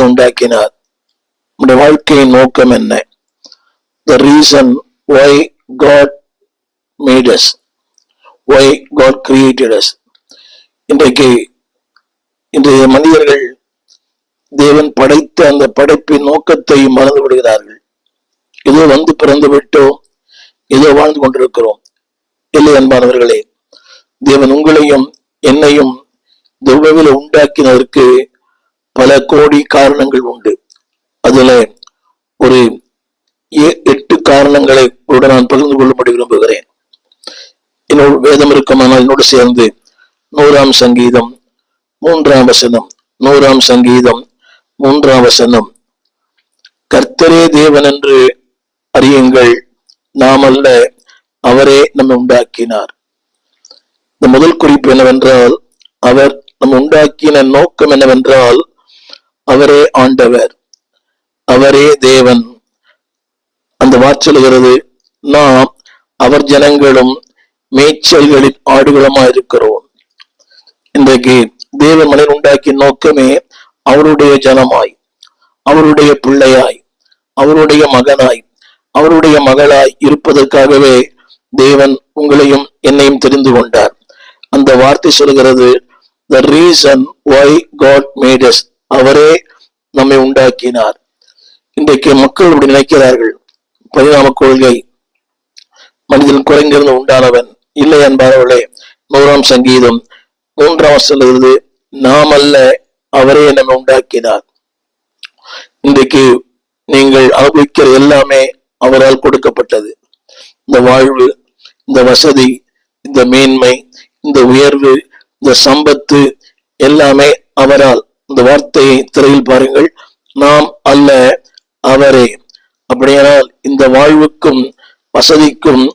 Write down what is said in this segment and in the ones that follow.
உண்டாக்கினார் நம்முடைய வாழ்க்கையின் நோக்கம் என்ன the reason why God made why God created இன்றைக்கு இன்றைய மனிதர்கள் தேவன் படைத்த அந்த படைப்பின் நோக்கத்தை மறந்து விடுகிறார்கள் ஏதோ வந்து பிறந்து விட்டோம் ஏதோ வாழ்ந்து கொண்டிருக்கிறோம் இல்லை அன்பானவர்களே தேவன் உங்களையும் என்னையும் துர்வவில் உண்டாக்கினதற்கு பல கோடி காரணங்கள் உண்டு. அதுல ஒரு எட்டு காரணங்களை கூட நான் பகிர்ந்து கொள்ளும்படி விரும்புகிறேன். என்னோட வேதம் இருக்குமானால் என்னோடு சேர்ந்து நூறாம் சங்கீதம் மூன்றாம் வசனம் நூறாம் சங்கீதம் மூன்றாம் வசனம். கர்த்தரே தேவன் என்று அறியுங்கள் நாம் அல்ல அவரே நம்மை உண்டாக்கினார். இந்த முதல் குறிப்பு என்னவென்றால் அவர் நம் உண்டாக்கின நோக்கம் என்னவென்றால் அவரே ஆண்டவர் அவரே தேவன். அந்த வாச்சலுகிறது நாம் அவர் ஜனங்களும் மேய்ச்சல்களின் ஆடுகளமா இருக்கிறோம். இன்றைக்கு தேவன் மனிதன் உண்டாக்கிய நோக்கமே அவருடைய ஜனமாய் அவருடைய பிள்ளையாய் அவருடைய மகனாய் அவருடைய மகளாய் இருப்பதற்காகவே தேவன் உங்களையும் என்னையும் தெரிந்து கொண்டார். அந்த வார்த்தை சொல்கிறது the reason why God mades அவரே நம்மை உண்டாக்கினார். இன்றைக்கு மக்கள் இப்படி நினைக்கிறார்கள். பரிணாம கொள்கை மனிதன் குறைந்திருந்து உண்டானவன் இல்லை என்பார்களே. நூறாம் சங்கீதம் மூன்றாம் சொல்லுகிறது நாம் அல்ல அவரே நம்மை உண்டாக்கினார். இன்றைக்கு நீங்கள் அனுபவிக்கிற எல்லாமே அவரால் கொடுக்கப்பட்டது. இந்த வாழ்வு இந்த வசதி இந்த மேன்மை இந்த உயர்வு இந்த சம்பத்து எல்லாமே அவரால் இந்த வார்த்தையை திரையில் பாருங்கள். நாம் அல்ல அவரே. அப்படியானால் இந்த வாழ்வுக்கும் வசதிக்கும்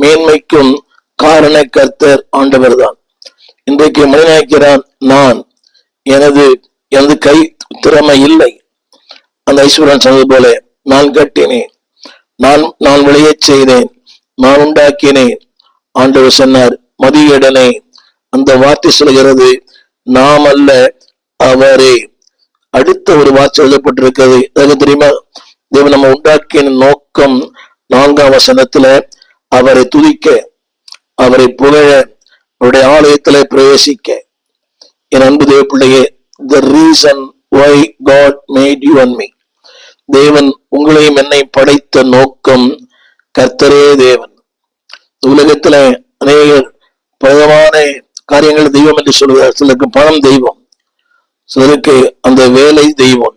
மேன்மைக்கும் காரண கர்த்தர் ஆண்டவர்தான். இன்றைக்கு மனிதனாக்கிறான் நான். எனது எனது கை திறமை இல்லை. அந்த ஐஸ்வரன் சொன்னது போல நான் கட்டினேன். நான் நான் விளையச் செய்தேன். நான் உண்டாக்கினேன். ஆண்டவர் சொன்னார் மதியடனே. அந்த வார்த்தை சொல்கிறது நாம் அல்ல அவரே. அடுத்த ஒரு வார்த்தை எழுதப்பட்டிருக்கிறது அது தெரியுமா? தேவன் நம்ம உண்டாக்கிய நோக்கம் நான்காம் வசனத்துல அவரை துதிக்க அவரை புகழ அவருடைய ஆலயத்துல பிரவேசிக்க. என் அன்பு தேவ பிள்ளையே the reason why God made you and me தேவன் உங்களையும் என்னை படைத்த நோக்கம் கர்த்தரே தேவன். உலகத்துல அநேகர் பலமான காரியங்கள் தெய்வம் என்று சொல்லுவார் சிலருக்கு பணம் தெய்வம் சிலருக்கு அந்த வேலை தெய்வம்.